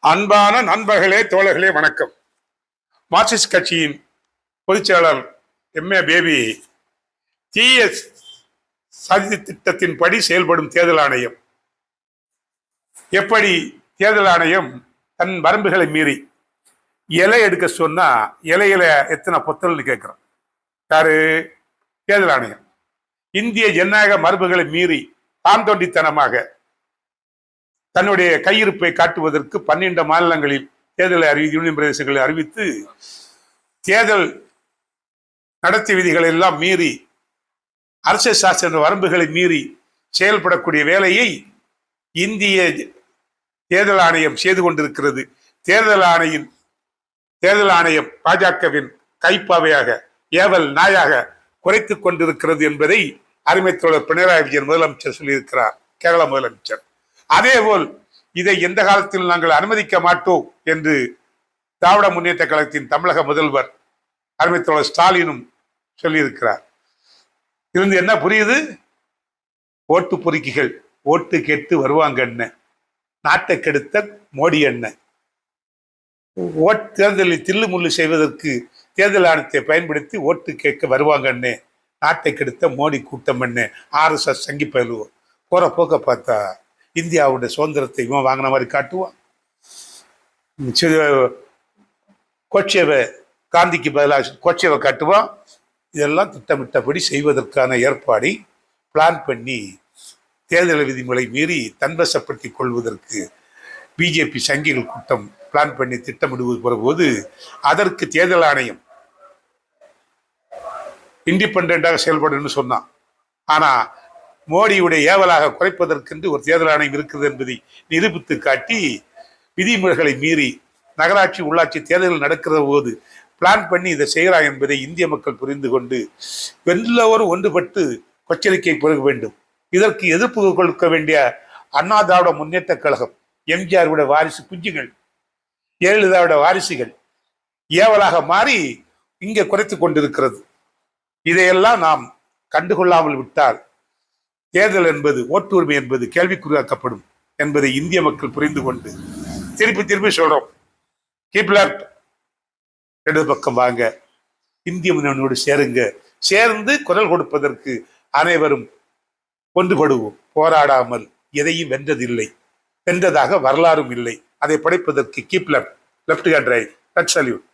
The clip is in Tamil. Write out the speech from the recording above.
அன்பான நண்பர்களே தோழர்களே வணக்கம். மார்க்சிஸ்ட் கட்சியின் பொதுச்செயலர் எம்ஏ எம். ஏ. பேபி தீய சதி திட்டத்தின்படி செயல்படும் தேர்தல் ஆணையம். எப்படி தேர்தல் ஆணையம் தன் வரம்புகளை மீறி இலை எடுக்க சொன்னா இலையில எத்தனை பொத்தல்னு கேட்கிறோம். யாரு? தேர்தல் ஆணையம். இந்திய ஜனநாயக மரபுகளை மீறி தான் தொண்டித்தனமாக தன்னுடைய கையிருப்பை காட்டுவதற்கு பன்னிரண்டு மாநிலங்களில் தேர்தலை அறிவி யூனியன் பிரதேசங்களை அறிவித்து தேர்தல் நடத்தி விதிகளை எல்லாம் மீறி அரசியல் சாஸ்திர வரம்புகளை மீறி செயல்படக்கூடிய வேலையை இந்திய தேர்தல் ஆணையம் செய்து கொண்டிருக்கிறது. தேர்தல் ஆணையின் தேர்தல் ஆணையம் பாஜகவின் கைப்பாவையாக ஏவல் நாயாக குறைத்துக் கொண்டிருக்கிறது என்பதை அருமை தோழர் பினராயி விஜயன் முதலமைச்சர் சொல்லியிருக்கிறார். கேரள முதலமைச்சர். அதேபோல் இதை எந்த காலத்தில் நாங்கள் அனுமதிக்க மாட்டோம் என்று திராவிட முன்னேற்ற கழகத்தின் தமிழக முதல்வர் அருமைத்தோழர் ஸ்டாலினும் சொல்லியிருக்கிறார். இருந்து என்ன புரியுது? ஓட்டு பொறுக்கிகள் ஓட்டு கேட்டு வருவாங்க என்ன? நாட்டை கெடுத்த மோடி என்ன? ஓட் தேர்தலில் தில்லு முள்ளு செய்வதற்கு தேர்தல் ஆணையத்தை பயன்படுத்தி ஓட்டு கேட்க வருவாங்கன்னு நாட்டை கெடுத்த மோடி கூட்டம் என்ன? ஆர்எஸ்எஸ் சங்கி பயிலுவோம் போற போக்க பார்த்தா இந்தியாவுடைய சுதந்திரத்தை இவன் வாங்கின மாதிரி காட்டுவான். சி- கோட்சேவை காந்திக்கு பதிலாக கோட்சேவை காட்டுவான். இதெல்லாம் திட்டமிட்டபடி செய்வதற்கான ஏற்பாடை பிளான் பண்ணி தேர்தல் விதிமுறை மீறி தன்வசப்படுத்திக் கொள்வதற்கு பிஜேபி சங்கிகள் கூட்டம் பிளான் பண்ணி திட்டமிடுவது போது அதற்கு தேர்தல் ஆணையம் இண்டிபெண்டாக செயல்படணும்னு சொன்னான். ஆனால் மோடியுடைய ஏவலாக குறைப்பதற்கென்று ஒரு தேர்தல் ஆணையம் இருக்குது என்பதை நிரூபித்து காட்டி விதிமுறைகளை மீறி நகராட்சி உள்ளாட்சி தேர்தல்கள் நடக்கிற போது பிளான் பண்ணி இதை செய்கிறார் என்பதை இந்திய மக்கள் புரிந்து கொண்டு எல்லோரும் ஒன்றுபட்டு கொச்சரிக்கை பெருக வேண்டும். இதற்கு எதிர்ப்பு கொடுக்க வேண்டிய அண்ணா திராவிட முன்னேற்ற கழகம் எம்ஜிஆருடைய வாரிசு குஞ்சுகள் ஜெயலலிதாவோட வாரிசுகள் ஏவலாக மாறி இங்கே குறைத்து கொண்டிருக்கிறது. இதையெல்லாம் நாம் கண்டுகொள்ளாமல் விட்டால் தேர்தல் என்பது ஓட்டுரிமை என்பது கேள்விக்குறியாக்கப்படும் என்பதை இந்திய மக்கள் புரிந்து கொண்டு திருப்பி திருப்பி சொல்றோம். கீப் லெஃப்ட் இடது பக்கம் வாங்க. இந்திய முன்னணியோடு சேருங்க. சேர்ந்து குரல் கொடுப்பதற்கு அனைவரும் ஒன்றுபடுவோம். போராடாமல் எதையும் வென்றதில்லை. வென்றதாக வரலாறும் இல்லை. அதை படைப்பதற்கு keep left left hand right let salute